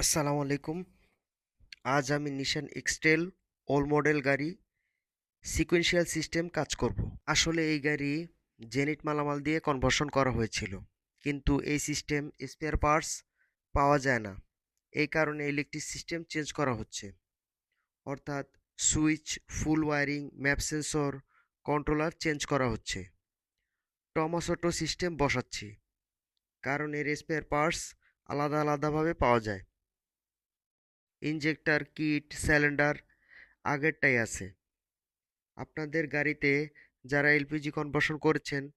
আসসালামু আলাইকুম। আজ আমি নিশান এক্সটেল ওল মডেল গাড়ি সিকোয়েন্সিয়াল সিস্টেম কাজ করব। আসলে এই গাড়ি জেনিট মালামাল দিয়ে কনভার্সন করা হয়েছিল, কিন্তু এই সিস্টেম স্পেয়ার পার্টস পাওয়া যায় না। এই কারণে ইলেকট্রিক সিস্টেম চেঞ্জ করা হচ্ছে। অর্থাৎ switch full wiring map sensor controller change করা হচ্ছে। টমাসোটো সিস্টেম বসাচ্ছি, কারণ এর স্পেয়ার পার্টস আলাদা আলাদাভাবে পাওয়া যায়। ইনজেক্টর, কিট, সিলিন্ডার আগেরটাই আছে। আপনাদের গাড়িতে যারা এলপিজি কনভার্সন করেছেন,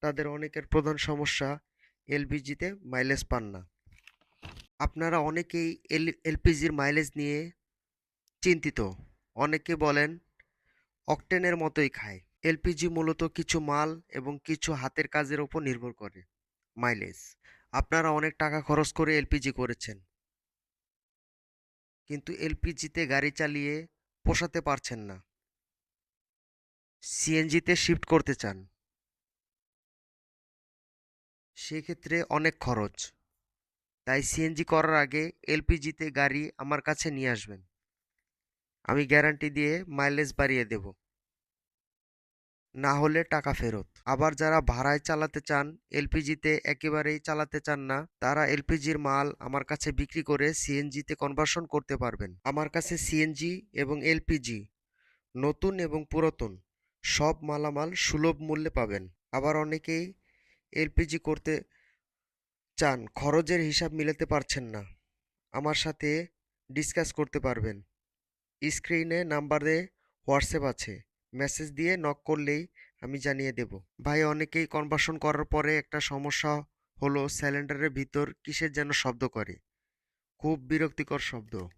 তাদের অনেকের প্রধান সমস্যা এলপিজিতে মাইলেজ পান না। আপনারা অনেকেই এল, এলপিজির মাইলেজ নিয়ে চিন্তিত। অনেকে বলেন, অকটেনের মতোই খায়। এলপিজি মূলত কিছু মাল এবং কিছু হাতের কাজের ওপর নির্ভর করে মাইলেজ আপনারা অনেক টাকা খরচ করে এলপিজি করেছেন। কিন্তু এলপিজিতে গাড়ি চালিয়ে পোষাতে পারছেন না। সিএনজিতে শিফট করতে চান। সেক্ষেত্রে অনেক খরচ। তাই সিএনজি করার আগে এলপিজিতে গাড়ি আমার কাছে নিয়ে আসবেন। আমি গ্যারান্টি দিয়ে মাইলেজ বাড়িয়ে দেব। না হলে টাকা ফেরত। আবার যারা ভাড়ায় চালাতে চান, এলপিজিতে একেবারেই চালাতে চান না, তারা এলপিজির মাল আমার কাছে বিক্রি করে সিএনজিতে কনভার্সন করতে পারবেন। আমার কাছে সিএনজি এবং এলপিজি নতুন এবং পুরাতন, সব মালামাল সুলভ মূল্যে পাবেন। আবার অনেকেই এলপিজি করতে চান, খরচের হিসাব মিলাতে পারছেন না। আমার সাথে ডিসকাস করতে পারবেন। স্ক্রিনে নাম্বারে হোয়াটসঅ্যাপ আছে। মেসেজ দিয়ে নক করলেই আমি জানিয়ে দেব। ভাই, অনেকেই কনভার্সন করার পরে একটা সমস্যা হলো সিলিন্ডারের ভিতর কিসের যেন শব্দ করে। খুব বিরক্তিকর শব্দ।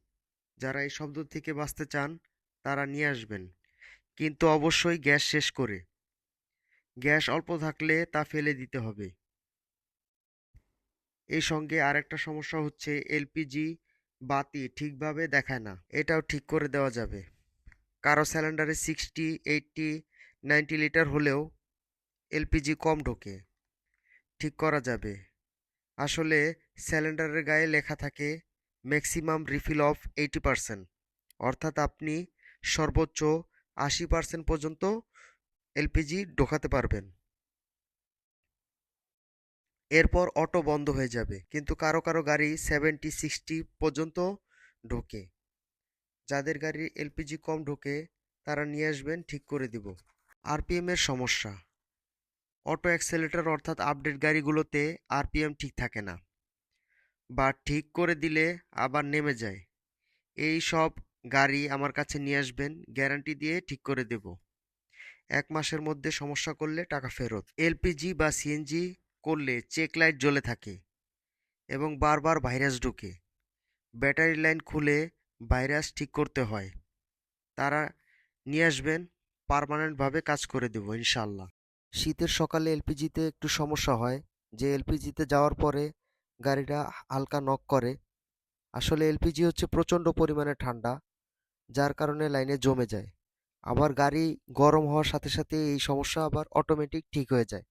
যারা এই শব্দ থেকে বাঁচতে চান, তারা নিয়ে আসবেন। কিন্তু অবশ্যই গ্যাস শেষ করে। গ্যাস অল্প থাকলে তা ফেলে দিতে হবে। এই সঙ্গে আরেকটা সমস্যা হচ্ছে এলপিজি বাতি ঠিকভাবে দেখায় না। এটাও ঠিক করে দেওয়া যাবে। কারও সিলিন্ডারে সিক্সটি, এইটটি, নাইনটি লিটার হলেও এলপিজি কম ঢোকে। ঠিক করা যাবে। আসলে সিলিন্ডারের গায়ে লেখা থাকে, maximum refill of eighty percent. অর্থাৎ আপনি সর্বোচ্চ আশি পার্সেন্ট পর্যন্ত এলপিজি ঢোকাতে পারবেন। এরপর অটো বন্ধ হয়ে যাবে, কিন্তু কারও কারও গাড়ি সেভেন্টি, সিক্সটি পর্যন্ত ঢোকে। যাদের গাড়ির এলপিজি কম ঢোকে, তারা নিয়ে আসবেন, ঠিক করে দিব। আরপিএম এর সমস্যা। অটো অ্যাক্সেলেটর অর্থাৎ আপডেট গাড়িগুলোতে আরপিএম ঠিক থাকে না। বা ঠিক করে দিলে আবার নেমে যায়। এই সব গাড়ি আমার কাছে নিয়ে আসবেন, গ্যারান্টি দিয়ে ঠিক করে দেব। এক মাসের মধ্যে সমস্যা করলে টাকা ফেরত। এলপিজি বা সিএনজি করলে চেক লাইট জ্বলে থাকে এবং বারবার ভাইরাস ঢুকে। ব্যাটারি লাইন খুলে ভাইরাস ঠিক করতে হয়। তারা নিয়ে আসবেন, পারমানেন্টভাবে কাজ করে দেবো ইনশাল্লাহ শীতের সকালে এলপিজিতে একটু সমস্যা হয়। যে এলপিজিতে যাওয়ার পরে গাড়িটা হালকা নক করে। আসলে এলপিজি হচ্ছে প্রচণ্ড পরিমাণে ঠান্ডা, যার কারণে লাইনে জমে যায়। আবার গাড়ি গরম হওয়ার সাথে সাথে এই সমস্যা আবার অটোমেটিক ঠিক হয়ে যায়।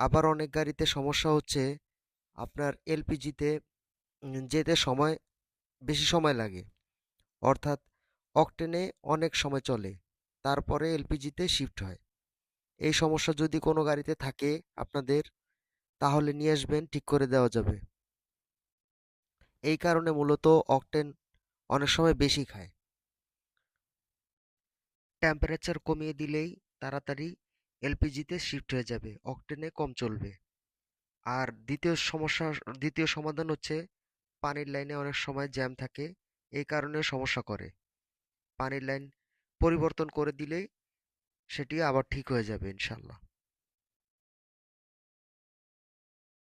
আবার অনেক গাড়িতে সমস্যা হচ্ছে, আপনার এলপিজিতে যেতে সময় বেশি সময় লাগে। অর্থাৎ অকটেনে অনেক সময় চলে, তারপরে এলপিজিতে শিফট হয়। এই সমস্যা যদি কোনো গাড়িতে থাকে আপনাদের, তাহলে নিয়ে আসবেন, ঠিক করে দেওয়া যাবে। এই কারণে মূলত অকটেন অনেক সময় বেশি খায়। টেম্পারেচার কমিয়ে দিলেই তাড়াতাড়ি এলপিজিতে শিফট হয়ে যাবে, অকটেনে কম চলবে। আর দ্বিতীয় সমস্যা, দ্বিতীয় সমাধান হচ্ছে পানির লাইনে অনেক সময় জ্যাম থাকে এই কারণে সমস্যা করে। পানির লাইন পরিবর্তন করে দিলে সেটি আবার ঠিক হয়ে যাবে, ইনশাল্লাহ।